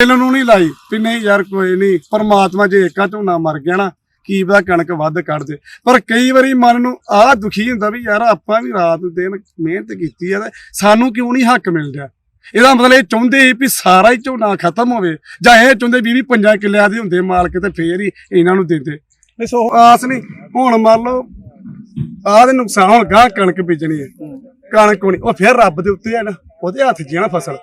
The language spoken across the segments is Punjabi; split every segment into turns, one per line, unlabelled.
ਦਿਲ ਨੂੰ ਨਹੀਂ ਲਾਈ ਵੀ ਨਹੀਂ ਯਾਰ ਕੋਈ ਨਹੀਂ ਪਰਮਾਤਮਾ ਜੇ ਏਕਾ ਝੋਨਾ ਮਰ ਗਿਆ ਨਾ ਕੀ ਪਤਾ ਕਣਕ ਵੱਧ ਕੱਢ ਦੇ। ਪਰ ਕਈ ਵਾਰੀ ਮਨ ਨੂੰ ਆਹ ਦੁਖੀ ਹੁੰਦਾ ਵੀ ਯਾਰ ਆਪਾਂ ਵੀ ਰਾਤ ਦਿਨ ਮਿਹਨਤ ਕੀਤੀ ਆ ਤੇ ਸਾਨੂੰ ਕਿਉਂ ਨਹੀਂ ਹੱਕ ਮਿਲ ਰਿਹਾ? ਇਹਦਾ ਮਤਲਬ ਇਹ ਚਾਹੁੰਦੇ ਸੀ ਵੀ ਸਾਰਾ ਹੀ ਝੋਨਾ ਖਤਮ ਹੋਵੇ ਜਾਂ ਇਹ ਚਾਹੁੰਦੇ ਵੀ ਵੀ ਪੰਜਾਂ ਕਿੱਲਿਆਂ ਦੇ ਹੁੰਦੇ ਮਾਲਕ ਤੇ ਫੇਰ ਹੀ ਇਹਨਾਂ ਨੂੰ ਦਿੰਦੇ
ਨਹੀਂ ਸੋ
ਆਸ ਨਹੀਂ ਹੁਣ ਮੰਨ ਲਓ ਆਹ ਦੇ ਨੁਕਸਾਨ ਹੁਣ ਗਾਂ ਕਣਕ ਬੀਜਣੀ ਹੈ। ਕਣਕ ਹੋਣੀ ਉਹ ਫਿਰ ਰੱਬ ਦੇ ਉੱਤੇ ਹੈ ਨਾ ਉਹਦੇ ਹੱਥ 'ਚ ਹੈ ਨਾ ਫਸਲ।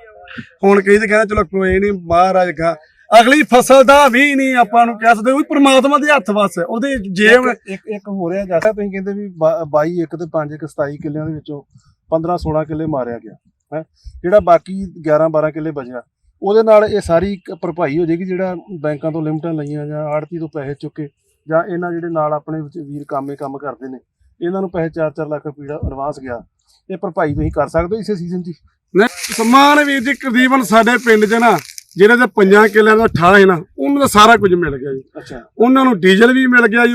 ਹੁਣ ਕਈ ਤੇ ਕਹਿੰਦਾ ਚਲੋ ਕੋਈ ਨਹੀਂ ਮਹਾਰਾਜ ਗਾ ਅਗਲੀ ਫਸਲ ਦਾ ਵੀ ਨਹੀਂ ਆਪਾਂ ਨੂੰ ਕਹਿ ਸਕਦੇ ਉਹ ਪ੍ਰਮਾਤਮਾ ਦੇ ਹੱਥ ਵਸ ਹੈ। ਉਹਦੇ ਜੇ ਹੁਣ
ਇੱਕ ਇੱਕ ਹੋ ਰਿਹਾ ਜੈਸਾ ਤੁਸੀਂ ਕਹਿੰਦੇ ਵੀ 22 ਇੱਕ ਤੇ 5 ਇੱਕ 27 ਕਿੱਲਿਆਂ ਦੇ ਵਿੱਚੋਂ 15 16 ਕਿੱਲੇ ਮਾਰਿਆ ਗਿਆ ਹੈ। ਜਿਹੜਾ ਬਾਕੀ 11 12 ਕਿੱਲੇ ਬਚਿਆ ਉਹਦੇ ਨਾਲ ਇਹ ਸਾਰੀ ਭਰਪਾਈ ਹੋ ਜਾਏਗੀ ਜਿਹੜਾ ਬੈਂਕਾਂ ਤੋਂ ਲਿਮਟਾਂ ਲਈਆਂ ਜਾਂ ਆੜਤੀ ਤੋਂ ਪੈਸੇ ਚੁੱਕੇ ਜਾਂ ਇਹਨਾਂ ਜਿਹੜੇ ਨਾਲ ਆਪਣੇ ਵਿੱਚ ਵੀਰ ਕਾਮੇ ਕੰਮ ਕਰਦੇ ਨੇ ਇਹਨਾਂ ਨੂੰ ਪੈਸੇ 4-4 ਲੱਖ ਰੁਪਏ ਦਾ ਐਡਵਾਂਸ ਗਿਆ ਇਹ ਭਰਪਾਈ ਤੁਸੀਂ ਕਰ ਸਕਦੇ ਹੋ ਇਸੇ ਸੀਜ਼ਨ 'ਚ
ਨਹੀਂ ਸਮਾਨ ਵੀਰ ਜੀ ਤਕਰੀਬਨ ਸਾਡੇ ਪਿੰਡ 'ਚ ਨਾ ਜਿਹੜੇ ਤੇ ਪੰਜਾਂ ਕਿੱਲਿਆਂ ਦਾ ਠਾਹ ਹੈ ਨਾ ਉਹਨੂੰ ਤਾਂ ਸਾਰਾ ਕੁਝ ਮਿਲ ਗਿਆ ਜੀ।
ਅੱਛਾ।
ਉਹਨਾਂ ਨੂੰ ਡੀਜ਼ਲ ਵੀ ਮਿਲ ਗਿਆ ਜੀ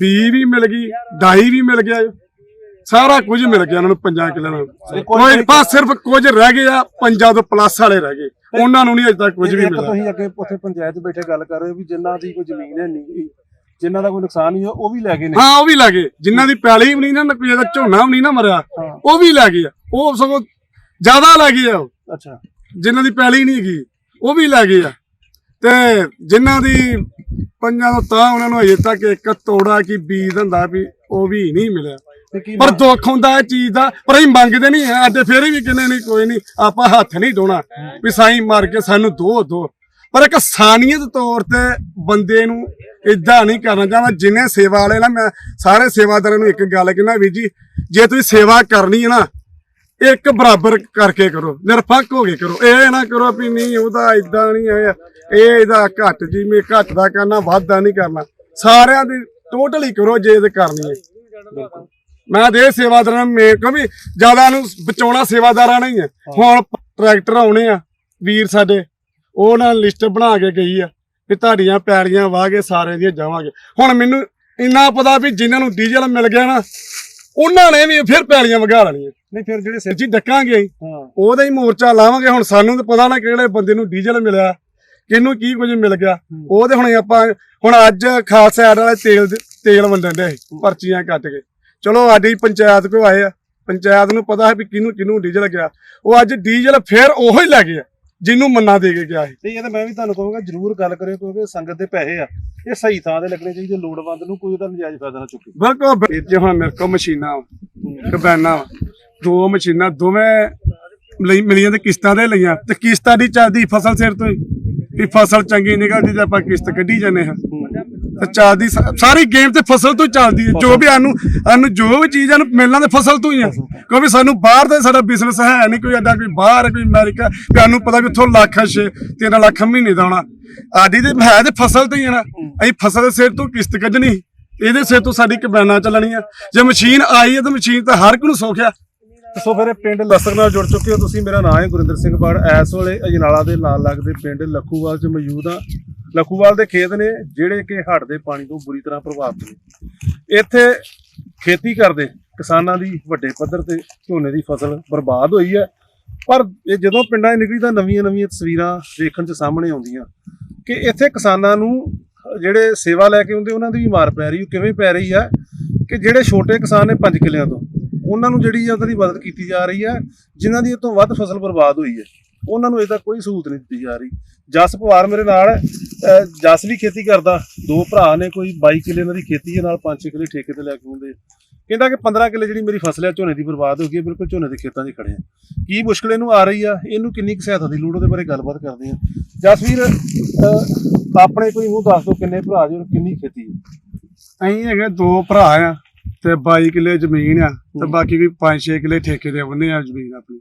ਬੀ ਵੀ ਮਿਲ ਗਈ ਡਾਈ ਵੀ ਮਿਲ ਗਿਆ ਜੀ। ਸਾਰਾ ਕੁਝ ਮਿਲ ਗਿਆ ਉਹਨਾਂ ਨੂੰ ਪੰਜਾਂ ਕਿੱਲਿਆਂ ਦਾ ਕੋਈ ਬਸ ਸਿਰਫ ਕੁਝ ਰਹਿ ਗਏ ਆ ਪੰਜਾਂ ਤੋਂ ਪਲੱਸ ਵਾਲੇ ਰਹਿ ਗਏ। ਉਹਨਾਂ ਨੂੰ ਨਹੀਂ ਅਜੇ ਤੱਕ ਕੁਝ ਵੀ ਮਿਲਿਆ।
ਤੁਸੀਂ ਅੱਗੇ ਉੱਥੇ ਪੰਚਾਇਤ ਬੈਠੇ ਗੱਲ ਕਰ ਰਹੇ ਹੋ ਵੀ ਜਿਨ੍ਹਾਂ ਦੀ ਕੋਈ ਜ਼ਮੀਨ ਹੈ ਨਹੀਂ ਜਿਨ੍ਹਾਂ ਦਾ ਕੋਈ ਨੁਕਸਾਨ ਨਹੀਂ ਹੋਇਆ ਉਹ ਵੀ ਲੈ ਗਏ ਨੇ।
ਹਾਂ ਉਹ ਵੀ ਲੈ ਗਏ। ਜਿਨ੍ਹਾਂ ਦੀ ਪੈਲੀ ਵੀ ਨਹੀਂ ਨਾ ਕੋਈ ਇਹਦਾ ਝੋਨਾ ਵੀ ਨਹੀਂ ਨਾ ਮਰਿਆ ਉਹ ਵੀ ਲੈ ਗਏ। ਉਹ ਸਗੋਂ ਜ਼ਿਆਦਾ ਲੈ ਗਏ ਆ ਉਹ।
ਅੱਛਾ।
ਜਿਨ੍ਹਾਂ ਦੀ ਪੈਲੀ ਨਹੀਂ ਹੈਗੀ ਉਹ ਵੀ ਲੈ ਗਏ ਆ। ਤੇ ਜਿਨ੍ਹਾਂ ਦੀ ਪੰਜਾਂ ਤੋਂ ਤਾਂ ਉਹਨਾਂ ਨੂੰ ਅਜੇ ਤੱਕ ਇੱਕ ਤੋੜਾ ਕੀ ਬੀਜ ਹੁੰਦਾ ਵੀ ਉਹ ਵੀ ਨਹੀਂ ਮਿਲਿਆ।
ਤੇ ਕੀ
ਪਰ ਦੁੱਖ ਹੁੰਦਾ ਇਹ ਚੀਜ਼ ਦਾ ਪਰ ਅਸੀਂ ਮੰਗਦੇ ਨਹੀਂ ਹੈ ਅੱਡੇ ਫੇਰ ਵੀ ਕਹਿੰਦੇ ਨਹੀਂ ਕੋਈ ਨਹੀਂ ਆਪਾਂ ਹੱਥ ਨਹੀਂ ਢੋਣਾ ਵੀ ਸਾਈਂ ਮਾਰ ਕੇ ਸਾਨੂੰ ਦੋ ਦੋ। ਪਰ ਇੱਕ ਸਾਨੀਅਤ ਤੌਰ ਤੇ ਬੰਦੇ ਨੂੰ ਇਦਾਂ ਨਹੀਂ ਕਰਨਾ ਚਾਹੁੰਦਾ ਜਿੰਨੇ ਸੇਵਾ ਵਾਲੇ ਨਾ ਮੈਂ ਸਾਰੇ ਸੇਵਾਦਾਰਾਂ ਨੂੰ ਇੱਕ ਗੱਲ ਕਹਿੰਦਾ ਵੀ ਜੀ ਜੇ ਤੁਸੀਂ ਸੇਵਾ ਕਰਨੀ ਹੈ ਨਾ ਇੱਕ ਬਰਾਬਰ ਕਰਕੇ ਕਰੋ, ਨਿਰਪੱਖ ਹੋ ਕੇ ਕਰੋ। ਇਹ ਨਾ ਕਰੋ ਵੀ ਨਹੀਂ, ਉਹਦਾ ਇਦਾਂ ਨਹੀਂ ਹੈ। ਇਹ ਇਹਦਾ ਘੱਟ ਜੀ, ਮੈਂ ਘੱਟ ਦਾ ਕਰਨਾ, ਵਾਧਾ ਨਹੀਂ ਕਰਨਾ। ਸਾਰਿਆਂ ਦੀ ਟੋਟਲੀ ਕਰੋ, ਜੇ ਇਹ ਕਰਨੀ ਹੈ। ਮੈਂ ਦੇ ਸੇਵਾਦਾਰਾਂ ਨੂੰ ਮੇਰੇ ਕੋ ਵੀ ਜ਼ਿਆਦਾ ਨੂੰ ਬਚਾਉਣਾ ਸੇਵਾਦਾਰਾਂ ਨਹੀਂ ਹੈ ਹੁਣ ਟਰੈਕਟਰ ਆਉਣੇ ਆ, ਵੀਰ ਸਾਡੇ, ਉਹ ਨਾਲ ਲਿਸਟ ਬਣਾ ਕੇ ਗਈ ਆ ਵੀ ਤੁਹਾਡੀਆਂ ਪੈੜੀਆਂ ਵਾਹ ਕੇ ਸਾਰਿਆਂ ਦੀਆਂ ਜਾਵਾਂਗੇ। ਹੁਣ ਮੈਨੂੰ ਇੰਨਾ ਪਤਾ ਵੀ ਜਿਨ੍ਹਾਂ ਨੂੰ ਡੀਜ਼ਲ ਮਿਲ ਗਿਆ ਨਾ, ਉਹਨਾਂ ਨੇ ਵੀ ਫਿਰ ਪੈੜੀਆਂ ਵਗਾ ਲੈਣੀਆਂ।
ਨਹੀਂ ਫਿਰ ਜਿਹੜੇ ਸਿਰ
ਜੀ ਡੱਕਾਂਗੇ ਉਹਦਾ ਹੀ ਮੋਰਚਾ ਲਾਵਾਂਗੇ। ਹੁਣ ਸਾਨੂੰ ਤਾਂ ਪਤਾ ਨਾ ਕਿਹੜੇ ਬੰਦੇ ਨੂੰ ਡੀਜ਼ਲ ਮਿਲਿਆ ਕਿਹਨੂੰ ਕੀ ਕੁਝ ਮਿਲ ਗਿਆ ਉਹਦੇ ਹੁਣ ਆਪਾਂ ਹੁਣ ਅੱਜ ਖਾਲਸਾ ਐਡ ਵਾਲੇ ਤੇਲ ਤੇਲ ਵੰਡਣ ਦੇ ਪਰਚੀਆਂ ਕੱਟ ਕੇ। ਚਲੋ ਸਾਡੀ ਪੰਚਾਇਤ ਕੋ ਆਏ ਆ। ਪੰਚਾਇਤ ਨੂੰ ਪਤਾ ਹੈ ਵੀ ਕਿਹਨੂੰ ਕਿਹਨੂੰ ਡੀਜ਼ਲ ਗਿਆ। ਉਹ ਅੱਜ ਡੀਜ਼ਲ ਫੇਰ ਉਹੋ ਹੀ ਲੈ ਗਿਆ ਜਿਹਨੂੰ ਮੰਨਾ ਦੇ ਕੇ ਗਿਆ ਸੀ।
ਤੇ ਇਹ ਤਾਂ ਮੈਂ ਵੀ ਤੁਹਾਨੂੰ ਕਹੂੰਗਾ ਜਰੂਰ ਗੱਲ ਕਰਿਓ ਕਿਉਂਕਿ ਸੰਗਤ ਦੇ ਪੈਸੇ ਆ। ਇਹ ਸਹੀ ਥਾਂ ਤੇ ਲੱਗਣੇ ਚਾਹੀਦੇ ਲੋੜਵੰਦ ਨੂੰ ਕੋਈ ਉਹਦਾ ਨਜਾਇਜ਼ ਫਾਇਦਾ ਨਾ ਚੁੱਕੇ।
ਬਿਲਕੁਲ ਵੀਰ ਜੀ ਹੁਣ ਮੇਰੇ ਕੋਲ ਮਸ਼ੀਨਾਂ ਕਬੈਨਾਂ। ਦੋ ਮਸ਼ੀਨਾਂ ਦੋਵੇਂ ਲਈ ਮਿਲੀਆਂ ਤੇ ਕਿਸ਼ਤਾਂ ਦੇ ਲਈਆਂ। ਤੇ ਕਿਸ਼ਤਾਂ ਦੀ ਚੱਲਦੀ ਫਸਲ ਸਿਰ ਤੋਂ ਹੀ। ਵੀ ਫਸਲ ਚੰਗੀ ਨਿਕਲਦੀ ਤੇ ਆਪਾਂ ਕਿਸ਼ਤ ਕੱਢੀ ਜਾਂਦੇ ਹਾਂ। ਤੇ ਚੱਲਦੀ ਸਾਰੀ ਗੇਮ ਤੇ ਫਸਲ ਤੋਂ ਹੀ ਚੱਲਦੀ ਹੈ। ਜੋ ਵੀ ਸਾਨੂੰ ਸਾਨੂੰ ਜੋ ਵੀ ਚੀਜ਼ ਨੂੰ ਮਿਲਣਾ ਤੇ ਫਸਲ ਤੋਂ ਹੀ ਆ। ਕਿਉਂਕਿ ਸਾਨੂੰ ਬਾਹਰ ਦਾ ਸਾਡਾ ਬਿਜ਼ਨਸ ਹੈ ਨਹੀਂ ਕੋਈ ਐਡਾ ਕੋਈ ਬਾਹਰ, ਕੋਈ ਅਮਰੀਕਾ। ਸਾਨੂੰ ਪਤਾ ਵੀ ਉੱਥੋਂ ਲੱਖ ਛੇ ਤਿੰਨ ਲੱਖ ਮਹੀਨੇ ਦਾ ਆਉਣਾ। ਆਦੀ ਤੇ ਹੈ ਤੇ ਫਸਲ ਤੋਂ ਹੀ ਆ ਨਾ। ਅਸੀਂ ਫਸਲ ਦੇ ਸਿਰ ਤੋਂ ਕਿਸ਼ਤ ਕੱਢਣੀ। ਇਹਦੇ ਸਿਰ ਤੋਂ ਸਾਡੀ ਕਬੈਨਾ ਚੱਲਣੀਆਂ ਜੇ ਮਸ਼ੀਨ ਆਈ ਹੈ ਤਾਂ ਮਸ਼ੀਨ ਤਾਂ ਹਰ ਇੱਕ ਨੂੰ ਸੌਖਿਆ।
ਸੋ ਫਿਰ ਇਹ ਪਿੰਡ ਲਸਕ ਨਾਲ ਜੁੜ ਚੁੱਕੇ ਹੋ ਤੁਸੀਂ। ਮੇਰਾ ਨਾਮ ਹੈ ਗੁਰਿੰਦਰ ਸਿੰਘ ਬਾੜ। ਇਸ ਵੇਲੇ ਅਜਨਾਲਾ ਦੇ ਨਾਲ ਲੱਗਦੇ ਪਿੰਡ ਲੱਖੂਵਾਲ 'ਚ ਮੌਜੂਦ ਆ ਲੱਖੂਵਾਲ ਦੇ ਖੇਤ ਨੇ ਜਿਹੜੇ ਕਿ ਹੜ੍ਹ ਦੇ ਪਾਣੀ ਤੋਂ ਬੁਰੀ ਤਰ੍ਹਾਂ ਪ੍ਰਭਾਵਿਤ ਨੇ। ਇੱਥੇ ਖੇਤੀ ਕਰਦੇ ਕਿਸਾਨਾਂ ਦੀ ਵੱਡੇ ਪੱਧਰ ਤੇ ਝੋਨੇ ਦੀ ਫਸਲ ਬਰਬਾਦ ਹੋਈ ਹੈ। ਪਰ ਇਹ ਜਦੋਂ ਪਿੰਡਾਂ 'ਚ ਨਿਕਲੀ ਤਾਂ ਨਵੀਆਂ ਨਵੀਆਂ ਤਸਵੀਰਾਂ ਦੇਖਣ 'ਚ ਸਾਹਮਣੇ ਆਉਂਦੀਆਂ ਕਿ ਇੱਥੇ ਕਿਸਾਨਾਂ ਨੂੰ ਜਿਹੜੇ ਸੇਵਾ ਲੈ ਕੇ ਆਉਂਦੇ, ਉਹਨਾਂ ਦੀ ਵੀ ਮਾਰ ਪੈ ਰਹੀ ਉਹ ਕਿਵੇਂ ਪੈ ਰਹੀ ਹੈ ਕਿ ਜਿਹੜੇ ਛੋਟੇ ਕਿਸਾਨ ਨੇ 5 ਕਿੱਲਿਆਂ ਤੋਂ ਉਹਨਾਂ ਨੂੰ ਜਿਹੜੀ ਆ ਉਹਨਾਂ ਦੀ ਮਦਦ ਕੀਤੀ ਜਾ ਰਹੀ ਹੈ, ਜਿਨ੍ਹਾਂ ਦੀ ਇਹ ਤੋਂ ਵੱਧ ਫਸਲ ਬਰਬਾਦ ਹੋਈ ਹੈ, ਉਹਨਾਂ ਨੂੰ ਇਹਦਾ ਕੋਈ ਸਹੂਲਤ ਨਹੀਂ ਦਿੱਤੀ ਜਾ ਰਹੀ। ਜਸ ਪਵਾਰ ਮੇਰੇ ਨਾਲ ਹੈ। ਅਹ, ਜਸ ਵੀ ਖੇਤੀ ਕਰਦਾ, ਦੋ ਭਰਾ ਨੇ ਕੋਈ 22 ਕਿੱਲੇ ਇਹਨਾਂ ਦੀ ਖੇਤੀ ਹੈ, ਨਾਲ 5 ਕਿੱਲੇ ਠੇਕੇ ਤੇ ਲੈ ਕੇ ਆਉਂਦੇ ਕਹਿੰਦਾ ਕਿ 15 ਕਿੱਲੇ ਜਿਹੜੀ ਮੇਰੀ ਫਸਲ ਹੈ, ਝੋਨੇ ਦੀ ਬਰਬਾਦ ਹੋ ਗਈ ਹੈ, ਬਿਲਕੁਲ ਝੋਨੇ ਦੇ ਖੇਤਾਂ 'ਚ ਖੜੇ ਆ। ਕੀ ਮੁਸ਼ਕਲ ਇਹਨੂੰ ਆ ਰਹੀ ਆ? ਇਹਨੂੰ ਕਿੰਨੀ ਕੁ ਸਹਾਇਤਾ ਦੀ ਲੋੜ ਉਹਦੇ ਬਾਰੇ ਗੱਲਬਾਤ ਕਰਦੇ ਆ। ਜਸਵੀਰ ਅਹ, ਆਪਣੇ ਕੋਈ ਨੂੰ ਦੱਸ ਦਿਓ ਕਿੰਨੇ ਭਰਾ ਜੀ ਔਰ ਕਿੰਨੀ ਖੇਤੀ ਹੈ?
ਅਸੀਂ ਹੈਗੇ ਦੋ ਭਰਾ ਆ। ਤੇ 22 ਕਿੱਲੇ ਜ਼ਮੀਨ ਆ ਤੇ ਬਾਕੀ ਵੀ 5-6 ਕਿੱਲੇ ਠੇਕੇ ਤੇ ਬੰਨੇ ਆ ਜ਼ਮੀਨ ਆਪਣੀ।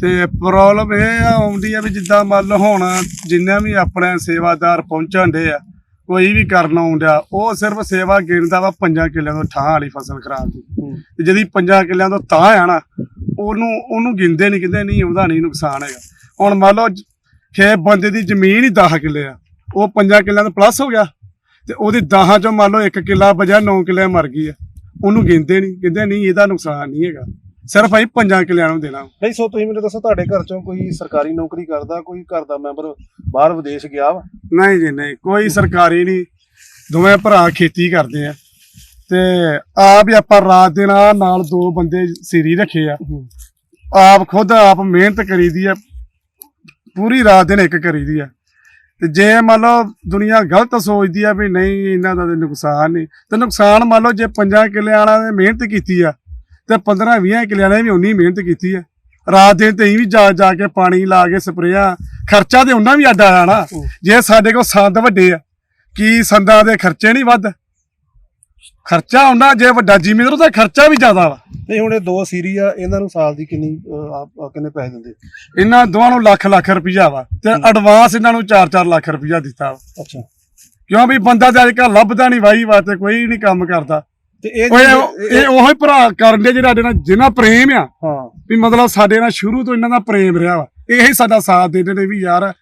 ਤੇ ਪ੍ਰੋਬਲਮ ਇਹ ਆਉਂਦੀ ਆ ਵੀ ਜਿੱਦਾਂ ਮੰਨ ਹੁਣ ਜਿੰਨੇ ਵੀ ਆਪਣੇ ਸੇਵਾਦਾਰ ਪਹੁੰਚਣ ਦੇ ਆ ਕੋਈ ਵੀ ਕਰਨ ਆਉਂਦਾ ਉਹ ਸਿਰਫ ਸੇਵਾ ਗਿਣਦਾ ਵਾ ਪੰਜਾਂ ਕਿੱਲਿਆਂ ਤੋਂ ਠਾਂ ਵਾਲੀ ਫਸਲ ਖਰਾਬ ਦੀ। ਤੇ ਜਿਹਦੀ ਪੰਜਾਂ ਕਿੱਲਿਆਂ ਤੋਂ ਤਾਂ ਆ ਨਾ ਉਹਨੂੰ ਉਹਨੂੰ ਗਿਣਦੇ ਨਹੀਂ ਕਹਿੰਦੇ ਨਹੀਂ ਉਹਦਾ ਨਹੀਂ ਨੁਕਸਾਨ ਹੈਗਾ। ਹੁਣ ਮੰਨ ਲਓ ਖੇ ਬੰਦੇ ਦੀ ਜ਼ਮੀਨ ਹੀ 10 ਕਿੱਲੇ ਆ ਉਹ ਪੰਜਾਂ ਕਿੱਲਿਆਂ ਤੋਂ ਪਲੱਸ ਹੋ ਗਿਆ ਤੇ ਉਹਦੀ 10 ਚੋਂ ਮੰਨ ਲਓ 1 ਕਿੱਲਾ ਬਜਾ 9 ਕਿੱਲੇ ਮਰ ਗਈ ਆ। ਉਹਨੂੰ ਗਿਣਦੇ ਨਹੀਂ ਕਹਿੰਦੇ ਨਹੀਂ ਇਹਦਾ ਨੁਕਸਾਨ ਨਹੀਂ ਹੈਗਾ। ਸਿਰਫ ਅਸੀਂ ਪੰਜਾਂ ਕਿੱਲਿਆਂ ਨੂੰ ਦੇਣਾ।
ਨਹੀਂ ਸੋ ਤੁਸੀਂ ਮੈਨੂੰ ਦੱਸੋ ਤੁਹਾਡੇ ਘਰ ਚੋਂ ਕੋਈ ਸਰਕਾਰੀ ਨੌਕਰੀ ਕਰਦਾ ਕੋਈ ਘਰ ਦਾ ਮੈਂਬਰ ਬਾਹਰ ਵਿਦੇਸ਼ ਗਿਆ ਵਾ?
ਨਹੀਂ ਜੀ ਨਹੀਂ ਕੋਈ ਸਰਕਾਰੀ ਨਹੀਂ। ਦੋਵੇਂ ਭਰਾ ਖੇਤੀ ਕਰਦੇ ਆ। ਤੇ ਆਪ ਹੀ ਆਪਾਂ ਰਾਤ ਦਿਨ ਆਹ ਨਾਲ ਦੋ ਬੰਦੇ ਸਿਰੀ ਰੱਖੇ ਆ। ਆਪ ਖੁਦ ਆਪ ਮਿਹਨਤ ਕਰੀਦੀ ਆ। ਪੂਰੀ ਰਾਤ ਦਿਨ ਇੱਕ ਕਰੀਦੀ ਆ। ਤੇ ਜੇ ਮੰਨ ਲਓ ਦੁਨੀਆ ਗਲਤ ਸੋਚਦੀ ਆ ਵੀ ਨਹੀਂ ਇਹਨਾਂ ਦਾ ਤੇ ਨੁਕਸਾਨ ਨਹੀਂ। ਤੇ ਨੁਕਸਾਨ ਮੰਨ ਲਓ ਜੇ ਪੰਜਾਂ ਕਿੱਲਿਆਂ ਵਾਲਾ ਨੇ ਮਿਹਨਤ ਕੀਤੀ ਆ ਤੇ 15 20 ਕਿੱਲਿਆਂ ਨੇ ਵੀ ਉਨੀ ਮਿਹਨਤ ਕੀਤੀ ਆ। ਰਾਤ ਦਿਨ ਤੇ ਵੀ ਜਾ ਜਾ ਕੇ ਪਾਣੀ ਲਾ ਕੇ ਸਪਰੇਆਂ ਖਰਚਾ ਤੇ ਉਹਨਾਂ ਵੀ ਅੱਡ ਨਾ। ਜੇ ਸਾਡੇ ਕੋਲ ਸੰਦ ਵੱਡੇ ਆ ਕੀ ਸੰਦਾਂ ਦੇ ਖਰਚੇ ਨਹੀਂ ਵੱਧ? ਖਰਚਾ ਹੁੰਦਾ ਜੇ ਵੱਡਾ ਜ਼ਿਮੀਂਦਾਰ ਉਹਦਾ ਖਰਚਾ ਵੀ ਜ਼ਿਆਦਾ ਵਾ।
ਨਹੀਂ ਹੁਣ ਇਹ ਦੋ ਸੀਰੀ ਆ ਇਹਨਾਂ ਨੂੰ ਸਾਲ ਦੀ ਕਿੰਨੀ ਅਹ, ਆਪ- ਆਪ ਕਿੰਨੇ ਪੈਸੇ ਦਿੰਦੇ?
ਇਹਨਾਂ ਦੋਵਾਂ ਨੂੰ ਲੱਖ ਲੱਖ ਰੁਪਈਆ ਵਾ ਤੇ ਐਡਵਾਂਸ ਇਹਨਾਂ ਨੂੰ 4-4 ਲੱਖ ਰੁਪਈਆ ਦਿੱਤਾ ਵਾ।
ਅੱਛਾ।
ਕਿਉਂ ਵੀ ਬੰਦਾ ਤੇ ਅੱਜ ਲੱਭਦਾ ਨਹੀਂ ਵਾਈ ਵਾਸਤੇ ਕੋਈ ਨਹੀਂ ਕੰਮ ਕਰਦਾ।
ਤੇ ਇਹ
ਓਏ
ਜਿਹੜੇ-
ਉਹ- ਇਹ ਉਹੀ ਭਰਾ ਕਰਨ ਦੇ ਜਿਹੜਾ ਸਾਡੇ ਨਾਲ ਜਿਨ੍ਹਾਂ ਪ੍ਰੇਮ ਆ।
ਹਾਂ।
ਵੀ ਮਤਲਬ ਸਾਡੇ ਨਾਲ ਸ਼ੁਰੂ ਤੋਂ ਇਹਨਾਂ ਦਾ ਪ੍ਰੇਮ ਰਿਹਾ ਵਾ। ਇਹੀ ਸਾਡਾ ਸਾਥ ਦਿੰਦੇ ਨੇ ਵੀ ਯਾਰ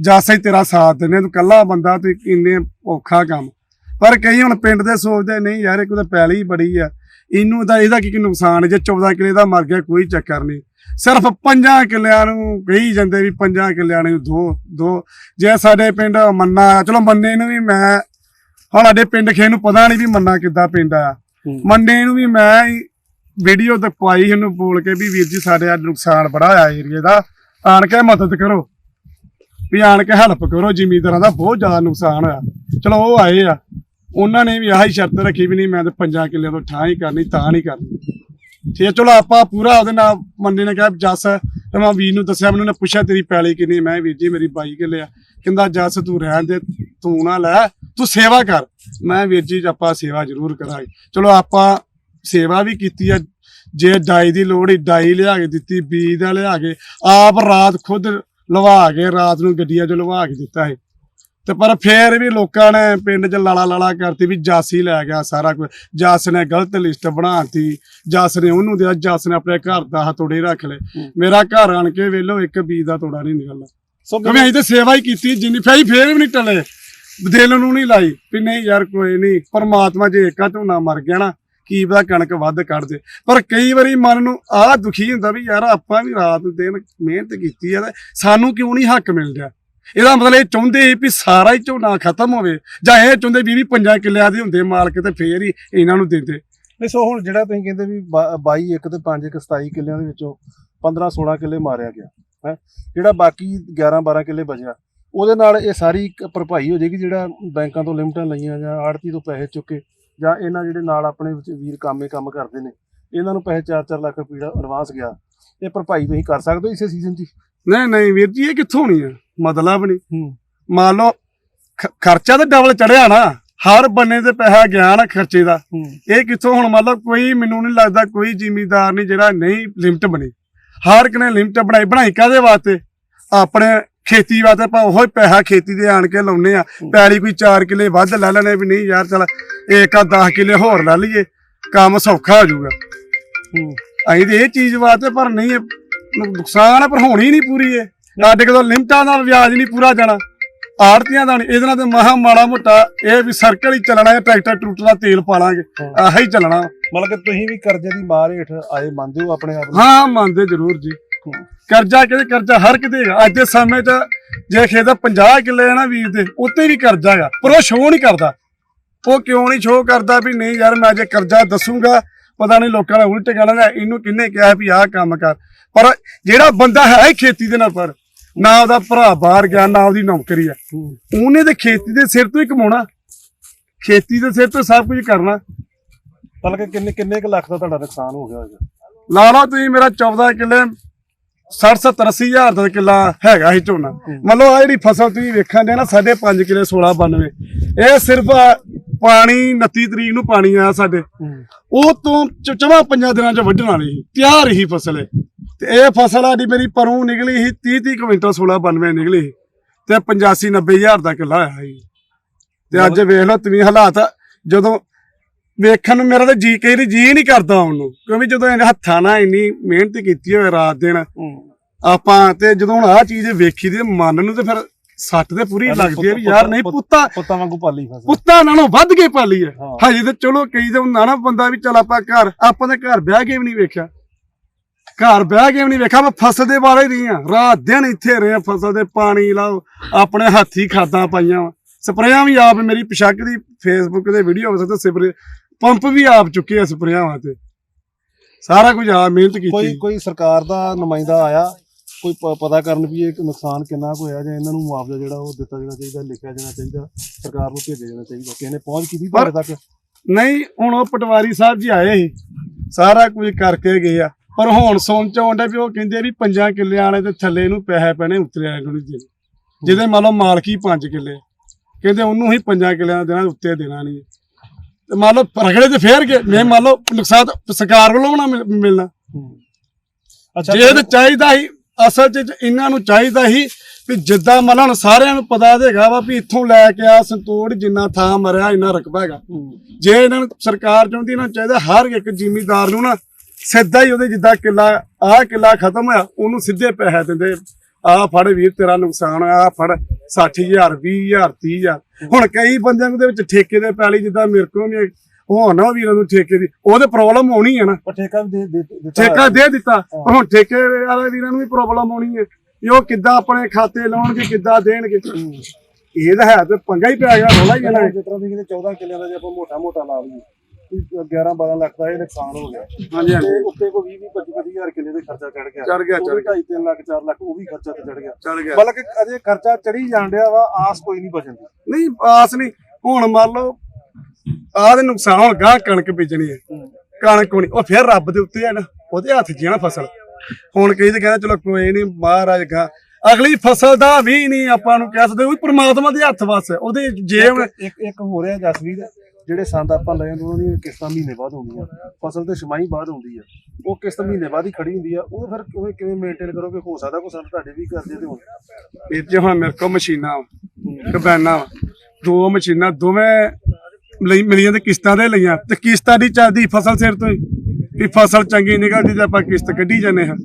ਜਾਸਾ ਹੀ ਤੇਰਾ ਸਾਥ ਦਿੰਦੇ ਤੂੰ ਕੱਲਾ ਬੰਦਾ ਤੇ ਇੰਨੇ ਔਖਾ ਕੰਮ। ਪਰ ਕਈ ਹੁਣ ਪਿੰਡ ਦੇ ਸੋਚਦੇ ਨਹੀਂ ਯਾਰ ਇੱਕ ਤਾਂ ਪੈਲੀ ਹੀ ਬੜੀ ਆ ਇਹਨੂੰ ਤਾਂ ਇਹਦਾ ਕੀ ਕੀ ਨੁਕਸਾਨ? ਜੇ 14 ਕਿੱਲੇ ਦਾ ਮਰ ਗਿਆ ਕੋਈ ਚੱਕਰ ਨਹੀਂ। ਸਿਰਫ ਪੰਜਾਂ ਕਿੱਲਿਆਂ ਨੂੰ ਕਹੀ ਜਾਂਦੇ ਵੀ ਪੰਜਾਂ ਕਿੱਲਿਆਂ ਨੂੰ ਦੋ ਦੋ। ਜੇ ਸਾਡੇ ਪਿੰਡ ਮੰਨਾ ਆ, ਚਲੋ ਮੰਨੇ ਨੂੰ ਵੀ ਮੈਂ ਹੁਣ ਸਾਡੇ ਪਿੰਡ ਖੇ ਨੂੰ ਪਤਾ ਨਹੀਂ ਵੀ ਮੰਨਾ ਕਿੱਦਾਂ ਪਿੰਡ ਆ। ਮੰਨੇ ਨੂੰ ਵੀ ਮੈਂ ਵੀਡੀਓ ਤੇ ਪਾਈ ਇਹਨੂੰ ਬੋਲ ਕੇ ਵੀ ਵੀਰ ਜੀ ਸਾਡੇ ਅੱਜ ਨੁਕਸਾਨ ਬੜਾ ਆਇਆ ਏਰੀਏ ਦਾ ਆਣ ਕੇ ਮਦਦ ਕਰੋ। ਵੀ ਆਣ ਕੇ ਹੈਲਪ ਕਰੋ ਜ਼ਿਮੀਂਦਾਰਾਂ ਦਾ ਬਹੁਤ ਜ਼ਿਆਦਾ ਨੁਕਸਾਨ ਹੋਇਆ ਚਲੋ ਉਹ ਆਏ ਆ। ਉਹਨਾਂ ਨੇ ਵੀ ਆਹੀ ਸ਼ਰਤ ਰੱਖੀ ਵੀ ਨਹੀਂ ਮੈਂ ਤੇ ਪੰਜਾਂ ਕਿੱਲਿਆਂ ਤੋਂ ਠਾਂ ਹੀ ਕਰਨੀ ਤਾਂ ਨਹੀਂ ਕਰਨੀ। ਠੀਕ ਹੈ, ਚਲੋ ਆਪਾਂ ਪੂਰਾ ਉਹਦੇ ਨਾਲ ਮੰਨੇ ਨੇ ਕਿਹਾ ਜੱਸ, ਤੇ ਮੈਂ ਵੀਰ ਨੂੰ ਦੱਸਿਆ, ਮੈਨੂੰ ਨੇ ਪੁੱਛਿਆ, ਤੇਰੀ ਪੈਲੀ ਕਿੰਨੀ ਮੈਂ ਵੀਰ ਜੀ, ਮੇਰੀ 22 ਕਿੱਲੇ ਆ। ਕਹਿੰਦਾ, ਜੱਸ, ਤੂੰ ਰਹਿਣ ਦੇ, ਤੂੰ ਨਾ ਲੈ, ਤੂੰ ਸੇਵਾ ਕਰ। ਮੈਂ ਵੀਰ ਜੀ, ਆਪਾਂ ਸੇਵਾ ਜ਼ਰੂਰ ਕਰਾਂਗੇ। ਚਲੋ, ਆਪਾਂ ਸੇਵਾ ਵੀ ਕੀਤੀ ਆ। ਜੇ ਡਾਈ ਦੀ ਲੋੜ ਹੀ ਡਾਈ ਲਿਆ ਕੇ ਦਿੱਤੀ, ਬੀਜ ਦਾ ਲਿਆ ਕੇ, ਆਪ ਰਾਤ ਖੁਦ ਲਵਾ ਕੇ, ਰਾਤ ਨੂੰ ਗੱਡੀਆਂ 'ਚ ਲਵਾ ਕੇ ਦਿੱਤਾ ਹੈ ਤੇ ਪਰ ਫੇਰ ਵੀ ਲੋਕਾਂ ਨੇ ਪਿੰਡ 'ਚ ਲਾਲਾ ਲਾਲਾ ਕਰਤੀ ਵੀ ਜਾਸੀ ਲੈ ਗਿਆ ਸਾਰਾ ਕੁਝ ਜੱਸ ਨੇ ਗਲਤ ਲਿਸਟ ਬਣਾਤੀ ਜੱਸ ਨੇ ਉਹਨੂੰ ਦਿਆ ਜੱਸ ਨੇ ਆਪਣੇ ਘਰ ਦਾ ਹਥੋੜੇ ਰੱਖ ਲਏ। ਮੇਰਾ ਘਰ ਆਣ ਕੇ ਵੇਲੋ ਇੱਕ ਬੀਜ ਦਾ ਤੋੜਾ ਨਹੀਂ ਨਿਕਲਦਾ।
ਸੋ
ਕਿਉਂਕਿ ਅਸੀਂ ਤਾਂ ਸੇਵਾ ਹੀ ਕੀਤੀ ਜਿੰਨੀ ਫੇਰ ਫੇਰ ਵੀ ਨਹੀਂ ਟਲੇ। ਦਿਲ ਨੂੰ ਨਹੀਂ ਲਾਈ ਵੀ ਨਹੀਂ ਯਾਰ ਕੋਈ ਨਹੀਂ ਪਰਮਾਤਮਾ ਜੇ ਏਕਾ ਝੋਨਾ ਮਰ ਗਿਆ ਨਾ ਕੀ ਪਤਾ ਕਣਕ ਵੱਧ ਕੱਢ ਦੇ। ਪਰ ਕਈ ਵਾਰੀ ਮਨ ਨੂੰ ਆਹ ਦੁਖੀ ਹੁੰਦਾ ਵੀ ਯਾਰ ਆਪਾਂ ਵੀ ਰਾਤ ਦਿਨ ਮਿਹਨਤ ਕੀਤੀ ਆ ਸਾਨੂੰ ਕਿਉਂ ਨਹੀਂ ਹੱਕ ਮਿਲ ਰਿਹਾ? ਇਹਦਾ ਮਤਲਬ ਇਹ ਚਾਹੁੰਦੇ ਵੀ ਸਾਰਾ ਹੀ ਝੋਨਾ ਖਤਮ ਹੋਵੇ, ਜਾਂ ਇਹ ਚਾਹੁੰਦੇ ਵੀ ਵੀ ਪੰਜਾਂ ਕਿੱਲਿਆਂ ਦੇ ਹੁੰਦੇ ਮਾਲਕ ਤੇ ਫੇਰ ਹੀ ਇਹਨਾਂ ਨੂੰ ਦਿੰਦੇ।
ਨਹੀਂ, ਸੋ ਹੁਣ ਜਿਹੜਾ ਤੁਸੀਂ ਕਹਿੰਦੇ ਵੀ 22 ਇੱਕ ਤੇ 5 ਇੱਕ 27 ਕਿੱਲਿਆਂ ਦੇ ਵਿੱਚੋਂ 15 16 ਕਿੱਲੇ ਮਾਰਿਆ ਗਿਆ, ਹੈ। ਜਿਹੜਾ ਬਾਕੀ 11 12 ਕਿੱਲੇ ਬਚਿਆ, ਉਹਦੇ ਨਾਲ ਇਹ ਸਾਰੀ ਭਰਪਾਈ ਹੋ ਜਾਏਗੀ ਜਿਹੜਾ ਬੈਂਕਾਂ ਤੋਂ ਲਿਮਟਾਂ ਲਈਆਂ ਜਾਂ ਆੜਤੀ ਤੋਂ ਪੈਸੇ ਚੁੱਕੇ, ਜਾਂ ਇਹਨਾਂ ਜਿਹੜੇ ਨਾਲ ਆਪਣੇ ਵਿੱਚ ਵੀਰ ਕਾਮੇ ਕੰਮ ਕਰਦੇ ਨੇ, ਇਹਨਾਂ ਨੂੰ ਪੈਸੇ 4-4 ਲੱਖ ਰੁਪਏ ਦਾ ਐਡਵਾਂਸ ਗਿਆ, ਇਹ ਭਰਪਾਈ ਤੁਸੀਂ ਕਰ ਸਕਦੇ ਹੋ ਇਸੇ ਸੀਜ਼ਨ 'ਚ
ਨਹੀਂ ਨਹੀਂ ਵੀਰ ਜੀ ਇਹ ਕਿੱਥੋਂ ਹੋਣੀ ਆ? ਮਤਲਬ ਨਹੀਂ
ਹੂੰ।
ਮੰਨ ਲਓ ਖ- ਖਰਚਾ ਤਾਂ ਡਬਲ ਚੜਿਆ ਨਾ ਹਰ ਬੰਨੇ ਤੇ ਪੈਸਾ ਗਿਆ ਨਾ ਖਰਚੇ ਦਾ। ਇਹ ਕਿੱਥੋਂ ਹੁਣ ਮਤਲਬ ਕੋਈ ਮੈਨੂੰ ਨਹੀਂ ਲੱਗਦਾ ਕੋਈ ਜ਼ਿਮੀਦਾਰ ਨਹੀਂ ਜਿਹੜਾ ਨਹੀਂ ਲਿਮਟ ਬਣੀ। ਹਰ ਇੱਕ ਨੇ ਲਿਮਟ ਬਣਾਈ ਬਣਾਈ ਕਾਦੇ ਵਾਸਤੇ? ਆਪਣੇ ਖੇਤੀ ਵਾਸਤੇ ਆਪਾਂ ਉਹੀ ਪੈਸਾ ਖੇਤੀ ਦੇ ਆਣ ਕੇ ਲਾਉਨੇ ਆ। ਪੈਲੀ ਕੋਈ 4 ਕਿੱਲੇ ਵੱਧ ਲੈ ਲੈਣੇ ਵੀ ਨਹੀਂ ਯਾਰ ਚਲ ਇੱਕ ਆ 10 ਕਿੱਲੇ ਹੋਰ ਲੈ ਲਈਏ ਕੰਮ ਸੌਖਾ ਹੋ ਜਾਊਗਾ।
ਹੂੰ।
ਅਸੀਂ ਤੇ ਇਹ ਚੀਜ਼ ਵਾਸਤੇ ਪਰ ਨਹੀਂ ਇਹ ਨੁਕਸਾਨ ਪਰ ਹੋਣੀ ਨਹੀਂ ਪੂਰੀ ਇਹ। ਸਾਡੇ ਕੋਲ ਲਿਮਟਾਂ ਦਾ ਵਿਆਜ ਨਹੀਂ ਪੂਰਾ ਜਾਣਾ। ਆੜਤੀਆਂ ਦਾ ਨਹੀਂ ਇਹਦੇ ਨਾਲ ਤੇ ਮਹਾ ਮਾੜਾ ਮੋਟਾ ਇਹ ਵੀ ਸਰਕਲ ਹੀ ਚੱਲਣਾ ਹੈ ਟਰੈਕਟਰ ਟਰੂਟਰ ਤੇਲ ਪਾ ਲਾਂਗੇ
ਹਾਂ।
ਆਹੀ ਚੱਲਣਾ।
ਮਤਲਬ ਕਿ ਤੁਸੀਂ ਵੀ ਕਰਜ਼ੇ ਦੀ ਮਾਰ ਹੇਠ ਆਏ ਮੰਨਦੇ ਹੋ ਆਪਣੇ ਆਪ
ਹਾਂ ਮੰਨਦੇ ਜ਼ਰੂਰ ਜੀ। ਕਰਜ਼ਾ ਕਿਤੇ ਕਰਜ਼ਾ? ਹਰ ਕਿਤੇ ਹੈਗਾ। ਅੱਜ ਦੇ ਸਮੇਂ 'ਚ ਜੇ ਖੇਤ ਦਾ 50 ਕਿੱਲੇ ਆ ਨਾ ਵੀਰ ਦੇ ਉੱਤੇ ਵੀ ਕਰਜ਼ਾ ਹੈਗਾ ਪਰ ਉਹ ਸ਼ੋਅ ਨਹੀਂ ਕਰਦਾ। ਉਹ ਕਿਉਂ ਨਹੀਂ ਸ਼ੋਅ ਕਰਦਾ ਵੀ ਨਹੀਂ ਯਾਰ ਮੈਂ ਜੇ ਕਰਜ਼ਾ ਦੱਸੂਗਾ ਪਤਾ ਨਹੀਂ ਲੋਕਾਂ ਨੇ ਉਲਟ ਕਹਿਣਾ ਇਹਨੂੰ ਕਿੰਨੇ ਕਿਹਾ ਵੀ ਆਹ ਕੰਮ ਕਰ। ਪਰ ਜਿਹੜਾ ਬੰਦਾ ਹੈ ਖੇਤੀ ਦੇ ਨਾਲ ਪਰ ਨਾ ਉਹਦਾ ਭਰਾ ਬਾਹਰ ਗਿਆ ਨਾ ਉਹਦੀ ਨੌਕਰੀ ਆ
ਹੂੰ।
ਉਹਨੇ ਤੇ ਖੇਤੀ ਦੇ ਸਿਰ ਤੋਂ ਹੀ ਕਮਾਉਣਾ। ਖੇਤੀ ਦੇ ਸਿਰ ਤੋਂ ਸਭ ਕੁਝ ਕਰਨਾ।
ਮਤਲਬ ਕਿ ਕਿੰਨੇ ਕਿੰਨੇ ਕੁ ਲੱਖ ਦਾ ਤੁਹਾਡਾ ਨੁਕਸਾਨ ਹੋ ਗਿਆ ਹੋਵੇਗਾ
ਲਾ ਲਓ ਤੁਸੀਂ ਮੇਰਾ 14 ਕਿੱਲੇ 60 70 80 ਹਜ਼ਾਰ ਦਾ ਕਿੱਲਾ ਹੈਗਾ ਸੀ ਝੋਨਾ। ਮੰਨ ਲਓ ਆ ਜਿਹੜੀ ਫਸਲ ਤੁਸੀਂ ਵੇਖਣ ਦੇ ਨਾ 5.5 ਕਿੱਲੇ 16 92 ਇਹ ਸਿਰਫ ਪਾਣੀ 29 ਤਰੀਕ ਨੂੰ ਪਾਣੀ ਆਇਆ ਸਾਡੇ। ਉਹ ਤੋਂ ਚ- ਚਵਾਂ ਪੰਜਾਂ ਦਿਨਾਂ ਚ ਵੱਢਣ ਵਾਲੀ ਸੀ, ਤਿਆਰ ਹੀ ਫਸਲ ਹੈ ਤੇ ਇਹ ਫਸਲ ਆਡੀ ਮੇਰੀ ਪਰੋਂ ਨਿਕਲੀ ਸੀ 30 30 ਕੁਇੰਟਲ 16 92 ਨਿਕਲੀ ਸੀ। ਤੇ 85 90 ਹਜ਼ਾਰ ਦਾ ਕਿੱਲਾ ਆਇਆ ਸੀ। ਤੇ ਅੱਜ ਵੇਖ ਲਓ, ਤੁਸੀਂ ਹਾਲਾਤ ਜਦੋਂ ਵੇਖਣ ਨੂੰ ਮੇਰਾ ਤਾਂ ਜੀ ਕਈ ਵਾਰੀ ਜੀ ਨਹੀਂ ਕਰਦਾ ਉਹਨੂੰ ਕਿਉਂਕਿ ਜਦੋਂ ਇਹਨੇ ਹੱਥਾਂ ਨਾਲ ਇੰਨੀ ਮਿਹਨਤ ਕੀਤੀ ਹੋਵੇ ਰਾਤ ਦਿਨ ਆਪਾਂ ਤੇ ਜਦੋਂ ਹੁਣ ਆਹ ਚੀਜ਼ ਵੇਖੀ ਦੀ ਮਨ ਨੂੰ ਤੇ ਫਿਰ ਸੱਟ ਤੇ ਪੂਰੀ ਲੱਗਦੀ ਹੈ ਵੀ ਯਾਰ ਨਹੀਂ
ਪੁੱਤ-
ਪੁੱਤਾ
ਵਾਂਗੂ ਪਾਲੀ ਫਸਲ
ਪੁੱਤਾਂ ਨਾਲੋਂ ਵੱਧ ਕੇ ਪਾਲੀ ਹੈ। ਹਜੇ ਤੇ ਚਲੋ ਕਈ ਤਾਂ ਹੁੰਦਾ ਨਾ ਬੰਦਾ ਵੀ ਚਲ ਆਪਾਂ ਘਰ ਆਪਾਂ ਤਾਂ ਘਰ ਵਿਆਹ ਕੇ ਵੀ ਨਹੀਂ ਵੇਖਿਆ। ਘਰ ਬਹਿ ਕੇ ਵੀ ਨਹੀਂ ਵੇਖਿਆ ਮੈਂ ਫਸਲ ਦੇ ਬਾਰੇ ਹੀ ਨਹੀਂ ਆ। ਰਾਤ ਦਿਨ ਇੱਥੇ ਰਹੇ ਆ, ਫਸਲ ਦੇ ਪਾਣੀ ਲਾਓ ਆਪਣੇ ਹੱਥੀ ਖਾਦਾਂ ਪਾਈਆਂ ਸਪਰੇਆਂ ਵੀ ਆਪ ਮੇਰੀ ਪਸ਼ਕ ਦੀ ਫੇਸਬੁੱਕ ਤੇ ਵੀਡੀਓ ਹੋ ਸਕਦਾ ਸਪਰੇ ਪੰਪ ਵੀ ਆਪ ਚੁੱਕੇ ਆ ਸਪਰੇਆਂ ਤੇ। ਸਾਰਾ ਕੁਝ ਆ ਮਿਹਨਤ
ਕੋਈ
ਕੀਤੀ।
ਕੋਈ ਸਰਕਾਰ ਦਾ ਨੁਮਾਇੰਦਾ ਆਇਆ? ਕੋਈ ਪ- ਪਤਾ ਕਰਨ ਵੀ ਇਹ ਨੁਕਸਾਨ ਕਿੰਨਾ ਕੁ ਹੋਇਆ ਜਾਂ ਇਹਨਾਂ ਨੂੰ ਮੁਆਵਜ਼ਾ ਜਿਹੜਾ ਉਹ ਦਿੱਤਾ ਜਾਣਾ ਚਾਹੀਦਾ ਲਿਖਿਆ ਜਾਣਾ ਚਾਹੀਦਾ ਸਰਕਾਰ ਨੂੰ ਭੇਜਿਆ ਜਾਣਾ ਚਾਹੀਦਾ? ਕਿਸੇ ਨੇ ਪਹੁੰਚ ਕੀਤੀ ਤੁਹਾਡੇ ਤੱਕ?
ਨਹੀਂ ਹੁਣ ਉਹ ਪਟਵਾਰੀ ਸਾਹਿਬ ਜੀ ਆਏ ਸੀ। ਸਾਰਾ ਕੁਝ ਕਰਕੇ ਗਏ ਆ। ਪਰ ਹੁਣ ਸੁਣ ਚ ਆਉਂਦਾ ਵੀ ਉਹ ਕਹਿੰਦੇ ਵੀ ਪੰਜਾਂ ਕਿੱਲਿਆਂ ਵਾਲੇ ਤੇ ਥੱਲੇ ਨੂੰ ਪੈਸੇ ਪੈਣੇ ਉਤਰਿਆ ਨੂੰ ਨਹੀਂ ਜਿਹਦੇ ਮੰਨ ਲਓ ਮਾਲਕੀ 5 ਕਿੱਲੇ। ਕਹਿੰਦੇ ਉਹਨੂੰ ਹੀ ਪੰਜਾਂ ਕਿੱਲਿਆਂ ਦਾ ਦੇਣਾ ਉੱਤੇ ਦੇਣਾ ਨਹੀਂ। ਮੰਨ ਲਓ ਰਗੜੇ ਤੇ ਫੇਰ ਕੇ ਮੈਂ ਮੰਨ ਲਓ ਨੁਕਸਾਨ ਤਾਂ ਸਰਕਾਰ ਵੱਲੋਂ ਨਾ ਮਿਲ- ਮਿਲਣਾ।
ਅੱਛਾ
ਜੇ ਤੇ ਚਾਹੀਦਾ ਹੀ ਅਸਲ ਚ ਇਹਨਾਂ ਨੂੰ ਚਾਹੀਦਾ ਹੀ ਵੀ ਜਿੱਦਾਂ ਮੰਨ ਲਓ ਹੁਣ ਸਾਰਿਆਂ ਨੂੰ ਪਤਾ ਹੈਗਾ ਵਾ ਵੀ ਇੱਥੋਂ ਲੈ ਕੇ ਆ ਸੰਤੋੜ ਜਿੰਨਾ ਥਾਂ ਮਰਿਆ ਇੰਨਾ ਰਕਬਾ ਹੈਗਾ। ਜੇ ਇਹਨਾਂ ਨੂੰ ਸਰਕਾਰ ਚਾਹੁੰਦੀ ਇਹਨਾਂ ਨੂੰ ਚਾਹੀਦਾ ਹਰ ਇੱਕ ਜ਼ਿਮੀਦਾਰ ਨੂੰ ਨਾ ਸਿੱਧਾ ਹੀ ਉਹਦੇ ਜਿੱਦਾਂ ਕਿੱਲਾ ਆਹ ਕਿੱਲਾ ਖਤਮ ਹੋਇਆ ਉਹਨੂੰ ਸਿੱਧੇ ਪੈਸੇ ਦਿੰਦੇ। ਆਹ ਫੜ ਵੀਰ ਤੇਰਾ ਨੁਕਸਾਨ ਆ ਫੜ 60000 20000 30000 ਹੁਣ ਕਈ ਬੰਦਿਆਂ ਦੇ ਵਿੱਚ ਠੇਕੇ ਦੇ ਪੈਲੀ ਜਿੱਦਾਂ ਮੇਰੇ ਕੋਲ ਵੀ ਹੋਣ ਨਾ ਵੀਰਾਂ ਨੂੰ ਠੇਕੇ ਦੀ ਉਹਦੇ ਪ੍ਰੋਬਲਮ ਹੋਣੀ ਹੈ ਨਾ।
ਠੇਕਾ ਵੀ ਦੇ ਦਿੱਤਾ
ਠੇਕਾ ਦੇ ਦਿੱਤਾ। ਹੁਣ ਠੇਕੇ ਵਾਲੇ ਵੀਰਾਂ ਨੂੰ ਵੀ ਪ੍ਰੋਬਲਮ ਆਉਣੀ ਹੈ ਵੀ ਉਹ ਕਿੱਦਾਂ ਆਪਣੇ ਖਾਤੇ ਲਾਉਣਗੇ ਕਿੱਦਾਂ ਦੇਣਗੇ। ਇਹ ਤਾਂ ਹੈ ਤੇ ਪੰਗਾ ਹੀ ਪਿਆ ਗਿਆ ਰੋਲਾ ਹੀ ਇਹਨਾਂ
ਜਿਸ ਤਰ੍ਹਾਂ ਦੀ ਕਹਿੰਦੇ 14 ਕਿੱਲਿਆਂ ਦਾ ਜੇ ਆਪਾਂ ਮੋਟਾ ਮੋਟਾ ਲਾ ਲਈਏ। 11 12 ਲੱਖ ਦਾ ਇਹ ਨੁਕਸਾਨ ਹੋ ਗਿਆ।
ਹਾਂਜੀ ਹਾਂਜੀ।
ਉੱਤੇ ਕੋ 20 25 25000 ਕਿੱਲੇ ਦੇ ਖਰਚਾ ਚੜ ਗਿਆ।
ਚੜ ਗਿਆ, ਚੜ੍ਹ
2.5 3 ਲੱਖ 4 ਲੱਖ ਉਹ ਵੀ ਖਰਚਾ ਤੇ ਚੜ ਗਿਆ।
ਚੜ ਗਿਆ।
ਬਲਕਿ ਅਜੇ ਖਰਚਾ ਚੜੀ ਜਾਣ ਡਿਆ ਵਾ ਆਸ ਕੋਈ ਨਹੀਂ ਬਚਣ ਦੀ।
ਨਹੀਂ ਆਸ ਨਹੀਂ। ਹੁਣ ਮੰਨ ਲਓ ਆਹ ਦੇ ਨੁਕਸਾਨ ਹੁਣ ਗਾਂ ਕਣਕ ਬੀਜਣੀ ਹੈ। ਕਣਕ ਹੋਣੀ ਉਹ ਫਿਰ ਰੱਬ ਦੇ ਉੱਤੇ ਹੈ ਨਾ ਉਹਦੇ ਹੱਥ 'ਚ ਹੀ ਨਾ ਫਸਲ। ਹੁਣ ਕਈ ਤੇ ਕਹਿੰਦਾ ਚਲੋ ਕੋਈ ਨਹੀਂ ਮਹਾਰਾਜ ਗਾ ਅਗਲੀ ਫਸਲ ਦਾ ਵੀ ਨਹੀਂ ਆਪਾਂ ਨੂੰ ਕਹਿ ਸਕਦੇ ਉਹ ਪ੍ਰਮਾਤਮਾ ਦੇ ਹੱਥ ਵਸ ਉਹਦੇ ਜੇ ਹੁਣ
ਇੱਕ ਇੱਕ ਹੋ ਰਿਹਾ ਜਸਵੀਰ ਜਿਹੜੇ ਸੰਦ ਆਪਾਂ ਲਏ ਉਹਨਾਂ ਦੀਆਂ ਕਿਸ਼ਤਾਂ ਮਹੀਨੇ ਬਾਅਦ ਹੁੰਦੀਆਂ ਫਸਲ ਤੇ ਛਮਾਈ ਬਾਅਦ ਹੁੰਦੀ ਆ। ਉਹ ਕਿਸ਼ਤ ਮਹੀਨੇ ਬਾਅਦ ਹੀ ਖੜੀ ਹੁੰਦੀ ਆ। ਉਹ ਫਿਰ ਕਿਵੇਂ ਕਿਵੇਂ ਮੇਨਟੇਨ ਕਰੋਗੇ ਹੋ ਸਕਦਾ ਕੋਈ ਸੰਦ ਤੁਹਾਡੇ ਵੀ ਕਰਦੇ ਤੇ ਹੋਣ
ਇਹ ਜੇ ਹੁਣ ਮੇਰੇ ਕੋਲ ਮਸ਼ੀਨਾਂ ਵਾ, ਕਬੈਨਾ ਦੋ ਮਸ਼ੀਨਾਂ, ਦੋਵੇਂ ਲਈ ਮਿਲੀਆਂ ਤੇ ਕਿਸ਼ਤਾਂ ਦੇ ਲਈਆਂ। ਤੇ ਕਿਸ਼ਤਾਂ ਦੀ ਚੱਲਦੀ ਫਸਲ ਸਿਰ ਤੋਂ ਹੀ। ਵੀ ਫਸਲ ਚੰਗੀ ਨਿਕਲਦੀ ਤੇ ਆਪਾਂ ਕਿਸ਼ਤ ਕੱਢੀ ਜਾਂਦੇ ਹਾਂ।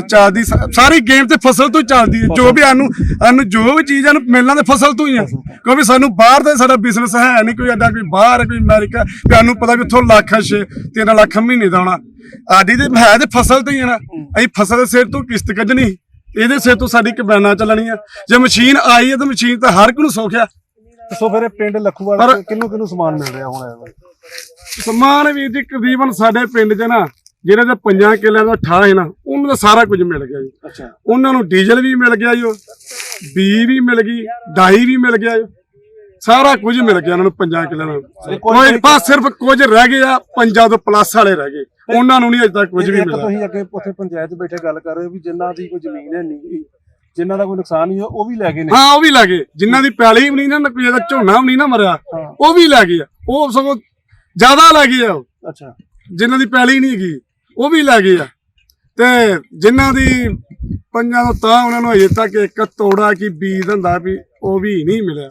ਚੱਲਦੀ ਸਾ- ਸਾਰੀ ਗੇਮ ਤੇ ਫਸਲ ਤੋਂ ਹੀ ਚੱਲਦੀ ਹੈ। ਜੋ ਵੀ ਸਾਨੂੰ ਸਾਨੂੰ ਜੋ ਵੀ ਚੀਜ਼ ਸਾਨੂੰ ਮਿਲਣਾ ਤੇ ਫਸਲ ਤੋਂ ਹੀ ਆ ਕਿਉਂਕਿ ਸਾਨੂੰ ਬਾਹਰ ਦਾ ਸਾਡਾ ਬਿਜ਼ਨਸ ਹੈ ਨਹੀਂ ਕੋਈ ਐਡਾ ਕੋਈ ਬਾਹਰ ਹੈ, ਕੋਈ ਅਮਰੀਕਾ ਵੀ ਸਾਨੂੰ ਪਤਾ ਵੀ ਉੱਥੋਂ ਲੱਖ ਛੇ ਤਿੰਨ ਲੱਖ ਮਹੀਨੇ ਦਾ ਆਉਣਾ। ਆਡੀ ਤੇ ਹੈ ਤੇ ਫਸਲ ਤੋਂ ਹੀ ਆ ਨਾ। ਅਸੀਂ ਫਸਲ ਦੇ ਸਿਰ ਤੋਂ ਕਿਸ਼ਤ ਕੱਢਣੀ ਇਹਦੇ ਸਿਰ ਤੋਂ ਸਾਡੀ ਕਬੈਨਾ ਚੱਲਣੀਆਂ ਜੇ ਮਸ਼ੀਨ ਆਈ ਹੈ ਤਾਂ ਮਸ਼ੀਨ ਤਾਂ ਹਰ ਇੱਕ ਨੂੰ ਸੌਖਿਆ
ਸੋ ਫਿਰ ਇਹ ਪਿੰਡ ਲੱਖੂਵਾਲ
ਪਰ-
ਚ ਕਿਹਨੂੰ ਸਮਾਨ ਮਿਲ ਰਿਹਾ ਹੁਣ?
ਸਮਾਨ ਵੀਰ ਜੀ ਤਕਰੀਬਨ ਸਾਡੇ ਪਿੰਡ 'ਚ ਨਾ ਜਿਹੜੇ ਤੇ ਪੰਜਾਂ ਕਿੱਲਿਆਂ ਦਾ ਠਾਹ ਹੈ ਨਾ ਉਹਨੂੰ ਤਾਂ ਸਾਰਾ ਕੁਝ ਮਿਲ ਗਿਆ ਜੀ।
ਅੱਛਾ।
ਉਹਨਾਂ ਨੂੰ ਡੀਜ਼ਲ ਵੀ ਮਿਲ ਗਿਆ ਜੀ ਬੀ ਵੀ ਮਿਲ ਗਈ ਡਾਈ ਵੀ ਮਿਲ ਗਿਆ ਜੀ। ਸਾਰਾ ਕੁਝ ਮਿਲ ਗਿਆ ਉਹਨਾਂ ਨੂੰ ਪੰਜਾਂ ਕਿੱਲਿਆਂ ਦਾ ਕੋਈ ਬਸ ਸਿਰਫ ਕੁਝ ਰਹਿ ਗਏ ਆ ਪੰਜਾਂ ਤੋਂ ਪਲੱਸ ਵਾਲੇ ਰਹਿ ਗਏ। ਉਹਨਾਂ ਨੂੰ ਨਹੀਂ ਅਜੇ ਤੱਕ ਕੁਝ ਵੀ ਮਿਲਿਆ।
ਤੁਸੀਂ ਅੱਗੇ ਉੱਥੇ ਪੰਚਾਇਤ ਬੈਠੇ ਗੱਲ ਕਰ ਰਹੇ ਹੋ ਵੀ ਜਿਨ੍ਹਾਂ ਦੀ ਕੋਈ ਜ਼ਮੀਨ ਹੈ ਨਹੀਂ ਜਿਨ੍ਹਾਂ ਦਾ ਕੋਈ ਨੁਕਸਾਨ ਨਹੀਂ ਹੋਇਆ ਉਹ ਵੀ ਲੈ ਗਏ ਨੇ।
ਹਾਂ ਉਹ ਵੀ ਲੈ ਗਏ। ਜਿਨ੍ਹਾਂ ਦੀ ਪੈਲੀ ਵੀ ਨਹੀਂ ਨਾ ਕੋਈ ਇਹਦਾ ਝੋਨਾ ਵੀ ਨਹੀਂ ਨਾ ਮਰਿਆ। ਉਹ ਵੀ ਲੈ ਗਏ ਉਹ ਸਗੋਂ ਜ਼ਿਆਦਾ ਲੈ ਗਏ ਆ ਉਹ।
ਅੱਛਾ।
ਜਿਨ੍ਹਾਂ ਦੀ ਪੈਲੀ ਨਹੀਂ ਹੈਗੀ। ਉਹ ਵੀ ਲੈ ਗਏ ਆ। ਤੇ ਜਿਨ੍ਹਾਂ ਦੀ ਪੰਜਾਂ ਤੋਂ ਤਾਂ ਉਹਨਾਂ ਨੂੰ ਅਜੇ ਤੱਕ ਇੱਕ ਤੋੜਾ ਕੀ ਬੀਜ ਹੁੰਦਾ ਵੀ ਉਹ ਵੀ ਨਹੀਂ ਮਿਲਿਆ।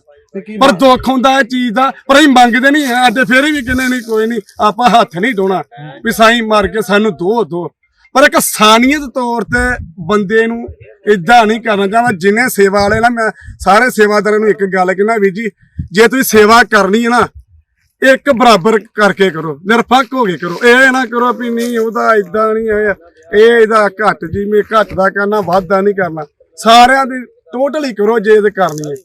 ਪਰ ਦੁੱਖ ਹੁੰਦਾ ਇਹ ਚੀਜ਼ ਦਾ ਪਰ ਅਸੀਂ ਮੰਗਦੇ ਨਹੀਂ ਅੱਡੇ ਫੇਰ ਵੀ ਕਿੰਨੇ ਨਹੀਂ ਕੋਈ ਨਹੀਂ ਆਪਾਂ ਹੱਥ ਨਹੀਂ ਢੋਣਾ ਵੀ ਸਾਈਂ ਮਾਰ ਕੇ ਸਾਨੂੰ ਦੋ ਦੋ। ਪਰ ਇੱਕ ਸਾਨੀਅਤ ਤੌਰ ਤੇ ਬੰਦੇ ਨੂੰ ਇਦਾਂ ਨਹੀਂ ਕਰਨਾ ਚਾਹੁੰਦਾ ਜਿੰਨੇ ਸੇਵਾ ਵਾਲੇ ਨਾ ਮੈਂ ਸਾਰੇ ਸੇਵਾਦਾਰਾਂ ਨੂੰ ਇੱਕ ਗੱਲ ਕਹਿਣਾ ਵੀ ਜੀ ਜੇ ਤੁਸੀਂ ਸੇਵਾ ਕਰਨੀ ਹੈ ਨਾ ਇੱਕ ਬਰਾਬਰ ਕਰਕੇ ਕਰੋ ਨਿਰਪੱਖ ਹੋ ਕੇ ਕਰੋ। ਇਹ ਨਾ ਕਰੋ ਵੀ ਨਹੀਂ ਉਹਦਾ ਇਦਾਂ ਨਹੀਂ ਹੈ। ਇਹ ਇਹਦਾ ਘੱਟ ਜੀ ਮੈਂ ਘੱਟ ਦਾ ਕਰਨਾ ਵਾਧਾ ਨਹੀਂ ਕਰਨਾ। ਸਾਰਿਆਂ ਦੀ ਟੋਟਲੀ ਕਰੋ ਜੇ ਇਹ ਕਰਨੀ ਹੈ।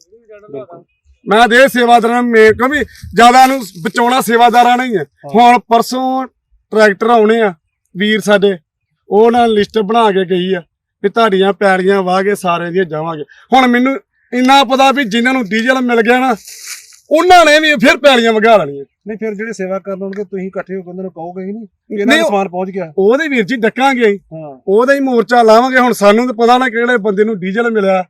ਮੈਂ ਦੇ ਸੇਵਾਦਾਰਾਂ ਨੂੰ ਮੇ ਕਿਉਂਕਿ ਜ਼ਿਆਦਾ ਨੂੰ ਬਚਾਉਣਾ ਸੇਵਾਦਾਰਾਂ ਨਹੀਂ ਹੈ ਹੁਣ ਪਰਸੋਂ ਟਰੈਕਟਰ ਆਉਣੇ ਆ ਵੀਰ ਸਾਡੇ ਉਹ ਨਾਲ ਲਿਸਟ ਬਣਾ ਕੇ ਗਈ ਆ ਵੀ ਤੁਹਾਡੀਆਂ ਪੈੜੀਆਂ ਵਾਹ ਕੇ ਸਾਰੇ ਦੀਆਂ ਜਾਵਾਂਗੇ। ਹੁਣ ਮੈਨੂੰ ਇੰਨਾ ਪਤਾ ਵੀ ਜਿਨ੍ਹਾਂ ਨੂੰ ਡੀਜ਼ਲ ਮਿਲ ਗਿਆ ਨਾ ਉਹਨਾਂ ਨੇ ਵੀ ਫਿਰ ਪੈੜੀਆਂ ਵਗਾ ਲੈਣੀਆਂ।
ਨਹੀਂ ਫਿਰ ਜਿਹੜੇ ਸੇਵਾ ਕਰਨ ਆਉਣਗੇ ਤੁਸੀਂ ਇਕੱਠੇ ਹੋ ਕੇ ਉਹਨਾਂ ਨੂੰ ਕਹੋਗੇ ਹੀ ਨਹੀਂ ਕਿ ਇਹਨਾਂ ਦਾ ਸਮਾਨ ਪਹੁੰਚ ਗਿਆ।
ਉਹਦੇ ਵੀਰ ਜੀ ਡੱਕਾਂਗੇ ਉਹਦਾ ਹੀ ਮੋਰਚਾ ਲਾਵਾਂਗੇ। ਹੁਣ ਸਾਨੂੰ ਤਾਂ ਪਤਾ ਨਾ ਕਿਹੜੇ ਬੰਦੇ ਨੂੰ ਡੀਜ਼ਲ ਮਿਲਿਆ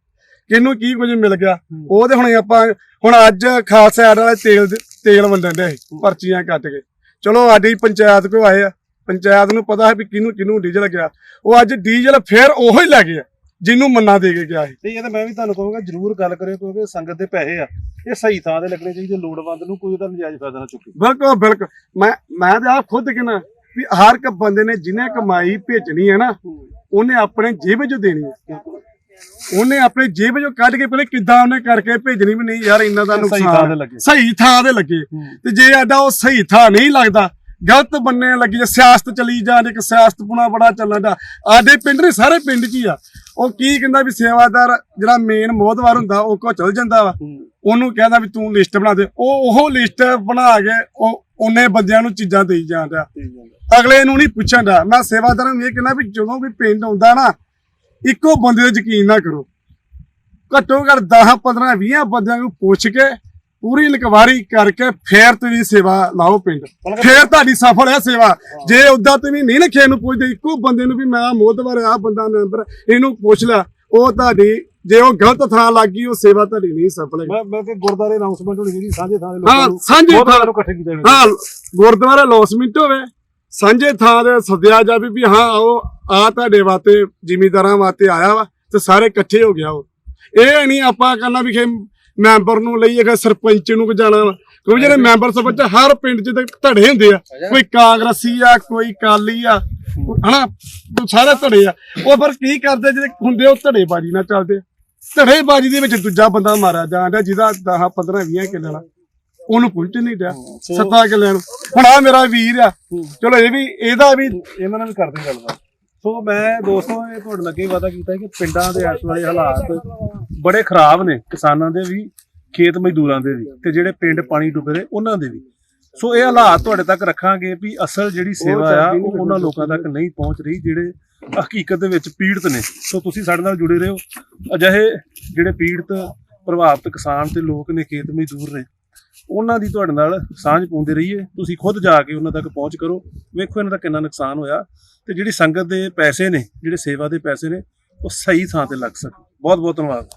ਕਿਹਨੂੰ ਕੀ ਕੁਝ ਮਿਲ ਗਿਆ। ਉਹਦੇ ਹੁਣ ਆਪਾਂ ਹੁਣ ਅੱਜ ਖਾਲਸਾ ਐਡ ਵਾਲੇ ਤੇਲ ਤੇਲ ਵੰਡਣ ਦੇ ਪਰਚੀਆਂ ਕੱਟ ਕੇ। ਚਲੋ ਸਾਡੀ ਪੰਚਾਇਤ ਕੋ ਆਏ ਆ। ਪੰਚਾਇਤ ਨੂੰ ਪਤਾ ਹੈ ਵੀ ਕਿਹਨੂੰ ਕਿਹਨੂੰ ਡੀਜ਼ਲ ਗਿਆ। ਉਹ ਅੱਜ ਡੀਜ਼ਲ ਫੇਰ ਉਹੋ ਹੀ ਲੈ ਗਿਆ ਜਿਹਨੂੰ ਮੰਨਾ ਦੇ ਕੇ ਗਿਆ ਸੀ
ਤੇ ਇਹ ਤਾਂ ਮੈਂ ਵੀ ਤੁਹਾਨੂੰ ਕਹੂੰਗਾ ਜਰੂਰ ਗੱਲ ਕਰਿਓ ਕਿਉਂਕਿ ਸੰਗਤ ਦੇ ਪੈਸੇ ਆ। ਇਹ ਸਹੀ ਥਾਂ ਤੇ ਲੱਗਣੇ ਚਾਹੀਦੇ ਲੋੜਵੰਦ ਨੂੰ ਕੋਈ ਉਹਦਾ ਨਜਾਇਜ਼ ਫਾਇਦਾ ਨਾ ਚੁੱਕੇ।
ਬਿਲਕੁਲ ਬਿਲਕੁਲ। ਮੈਂ ਮੈਂ ਤਾਂ ਆਪ ਖੁਦ ਕਹਿਣਾ ਵੀ ਹਰ ਇੱਕ ਬੰਦੇ ਨੇ ਜਿਹਨੇ ਕਮਾਈ ਭੇਜਣੀ ਹੈ ਨਾ ਉਹਨੇ ਆਪਣੇ ਜੇਬ ਚੋਂ ਦੇਣੀ ਹੈ। ਉਹਨੇ ਆਪਣੇ ਜੇਬ ਚੋਂ ਕੱਢ ਕੇ ਪਹਿਲੇ ਕਿੱਦਾਂ ਉਹਨੇ ਕਰਕੇ ਭੇਜਣੀ ਵੀ ਨਹੀਂ ਯਾਰ ਇੰਨਾ ਦਾ
ਸਹੀ ਥਾਂ
ਨੁਕਸਾਨ ਸਹੀ ਥਾਂ ਤੇ ਲੱਗੇ। ਤੇ ਜੇ ਐਡਾ ਉਹ ਸਹੀ ਥਾਂ ਨਹੀਂ ਲੱਗਦਾ ਗਲਤ ਬੰਨੇ ਲੱਗੀ ਜਾਂ ਸਿਆਸਤ ਚਲੀ ਜਾਂਦੀ ਇੱਕ ਸਿਆਸਤਪੁਣਾ ਬੜਾ ਚੱਲਣ ਦਾ ਆਡੇ ਪਿੰਡ ਨੇ ਸਾਰੇ ਪਿੰਡ 'ਚ ਹੀ ਆ। ਉਹ ਕੀ ਕਹਿੰਦਾ ਵੀ ਸੇਵਾਦਾਰ ਜਿਹੜਾ ਮੇਨ ਮੋਹਦਵਾਰ ਹੁੰਦਾ ਉਹ ਕੋ ਚਲ ਜਾਂਦਾ ਵਾ। ਉਹਨੂੰ ਕਹਿੰਦਾ ਵੀ ਤੂੰ ਲਿਸਟ ਬਣਾ ਦੇ। ਉਹ ਉਹ ਲਿਸਟ ਬਣਾ ਕੇ ਉਹ ਉਹਨੇ ਬੰਦਿਆਂ ਨੂੰ ਚੀਜ਼ਾਂ ਦੇਈ ਜਾਂਦਾ ਅਗਲੇ ਨੂੰ ਨਹੀਂ ਪੁੱਛਣ ਦਾ ਮੈਂ ਸੇਵਾਦਾਰਾਂ ਨੂੰ ਇਹ ਕਹਿੰਦਾ ਵੀ ਜਦੋਂ ਵੀ ਪਿੰਡ ਆਉਂਦਾ ਨਾ ਇੱਕੋ ਬੰਦੇ ਤੇ ਯਕੀਨ ਨਾ ਕਰੋ। ਘੱਟੋ ਘੱਟ 10 15 20 ਬੰਦਿਆਂ ਨੂੰ ਪੁੱਛ ਕੇ ਪੂਰੀ ਇਨਕੁਆਰੀ ਕਰਕੇ ਫੇਰ ਤੁਸੀਂ ਸੇਵਾ ਲਾਓ ਪਿੰਡ। ਫੇਰ ਤੁਹਾਡੀ ਸਫਲ ਹੈ ਸੇਵਾ। ਜੇ ਉਦਾਂ ਤੁਸੀਂ ਨਹੀਂ ਨਾ ਨੂੰ ਪੁੱਛਦੇ ਇੱਕੋ ਬੰਦੇ ਨੂੰ ਵੀ ਮੈਂ ਮੋਹਤਵਰ ਆ ਬੰਦਾ ਮੈਂਬਰ ਇਹਨੂੰ ਪੁੱਛ ਲਿਆ ਉਹ ਤੁਹਾਡੀ ਜੇ ਉਹ ਗਲਤ ਥਾਂ ਲੱਗ ਗਈ ਉਹ ਸੇਵਾ ਤੁਹਾਡੀ ਨਹੀਂ ਸਫਲ ਹੈ
ਮੈਂ ਕਿ ਗੁਰਦਾਰੇ ਅਨਾਉਂਸਮੈਂਟ ਹੋਣੀ ਚਾਹੀਦੀ ਸਾਂਝੇ ਥਾਂ ਦੇ ਲੋਕਾਂ ਨੂੰ।
ਸਾਂਝੇ ਥਾਂ
ਨੂੰ ਇਕੱਠੇ ਕੀਤਾ
ਹਾਂ ਗੁਰਦੁਆਰਾ ਲੌਸਮਿੰਟ ਹੋਵੇ ਸਾਂਝੇ ਥਾਂ ਦੇ ਸੱਦਿਆ ਜਾਵੇ ਵੀ ਹਾਂ ਆਓ ਆ ਤੁਹਾਡੇ ਵਾਸਤੇ ਜ਼ਿਮੀਂਦਾਰਾਂ ਵਾਸਤੇ ਆਇਆ ਵਾ ਤੇ ਸਾਰੇ ਇਕੱਠੇ ਹੋ ਗਿਆ ਉਹ। ਇਹ ਨਹੀਂ ਆਪਾਂ ਕਰਨਾ ਵੀ ਕਿ ਮੈਂਬਰ ਨੂੰ ਲਈਏ ਕਿ ਸਰਪੰਚ ਨੂੰ ਜਾਣਾ ਕਿਉਂਕਿ ਜਿਹੜੇ ਮੈਂਬਰ ਸਰਪੰਚ ਹਰ ਪਿੰਡ 'ਚ ਤਾਂ ਧੜੇ ਹੁੰਦੇ ਆ। ਕੋਈ ਕਾਂਗਰਸੀ ਆ ਕੋਈ ਕਾਲੀ ਆ ਹਨਾ? ਸਾਰੇ ਧੜੇ ਆ। ਉਹ ਫਿਰ ਕੀ ਕਰਦੇ ਜਿਹੜੇ ਹੁੰਦੇ ਉਹ ਧੜੇਬਾਜ਼ੀ ਨਾਲ ਚੱਲਦੇ ਧੜੇਬਾਜ਼ੀ ਦੇ ਵਿੱਚ ਦੂਜਾ ਬੰਦਾ ਮਾਰਿਆ ਜਾਂਦਾ ਜਿਹਦਾ 10 15 20 ਕਿੱਲੇ ਵਾਲਾ। ਉਹਨੂੰ ਪੁੱਛ ਨਹੀਂ ਡਿਆ ਸੱਤਾ ਕਿੱਲਿਆਂ ਨੂੰ। ਹੁਣ ਆ ਮੇਰਾ ਵੀਰ ਆ। ਚਲੋ ਇਹ ਵੀ ਇਹਦਾ ਵੀ
ਇਹਨਾਂ ਨਾਲ ਵੀ ਕਰਦੇ ਗੱਲਬਾਤ। ਸੋ ਮੈਂ ਦੋਸਤੋ ਇਹ ਤੁਹਾਡੇ ਲੱਗੇ ਵਾਦਾ ਕੀਤਾ ਕਿ ਪਿੰਡਾਂ ਦੇ ਇਸ ਵੇਲੇ ਹਾਲਾਤ ਬੜੇ ਖਰਾਬ ਨੇ ਕਿਸਾਨਾਂ ਦੇ ਵੀ ਖੇਤ ਮਜ਼ਦੂਰਾਂ ਦੇ ਵੀ ਤੇ ਜਿਹੜੇ ਪਿੰਡ ਪਾਣੀ ਡੁੱਬੇ ਉਹਨਾਂ ਦੇ ਵੀ। ਸੋ ਇਹ ਹਾਲਾਤ ਤੁਹਾਡੇ ਤੱਕ ਰੱਖਾਂਗੇ ਵੀ ਅਸਲ ਜਿਹੜੀ ਸੇਵਾ ਆ ਉਹ ਉਹਨਾਂ ਲੋਕਾਂ ਤੱਕ ਨਹੀਂ ਪਹੁੰਚ ਰਹੀ ਜਿਹੜੇ ਹਕੀਕਤ ਦੇ ਵਿੱਚ ਪੀੜਤ ਨੇ। ਸੋ ਤੁਸੀਂ ਸਾਡੇ ਨਾਲ ਜੁੜੇ ਰਹੋ। ਅਜਿਹੇ ਜਿਹੜੇ ਪੀੜਤ ਪ੍ਰਭਾਵਿਤ ਕਿਸਾਨ ਤੇ ਲੋਕ ਨੇ ਖੇਤ ਮਜ਼ਦੂਰ ਨੇ ਉਹਨਾਂ ਦੀ ਤੁਹਾਡੇ ਨਾਲ ਸਾਂਝ ਪਾਉਂਦੇ ਰਹੀਏ। ਤੁਸੀਂ ਖੁਦ ਜਾ ਕੇ ਉਹਨਾਂ ਤੱਕ ਪਹੁੰਚ ਕਰੋ। ਵੇਖੋ ਇਹਨਾਂ ਦਾ ਕਿੰਨਾ ਨੁਕਸਾਨ ਹੋਇਆ ਤੇ ਜਿਹੜੀ ਸੰਗਤ ਦੇ ਪੈਸੇ ਨੇ ਜਿਹੜੇ ਸੇਵਾ ਦੇ ਪੈਸੇ ਨੇ ਉਹ ਸਹੀ ਥਾਂ ਤੇ ਲੱਗ ਸਕਣ। ਬਹੁਤ ਬਹੁਤ ਧੰਨਵਾਦ।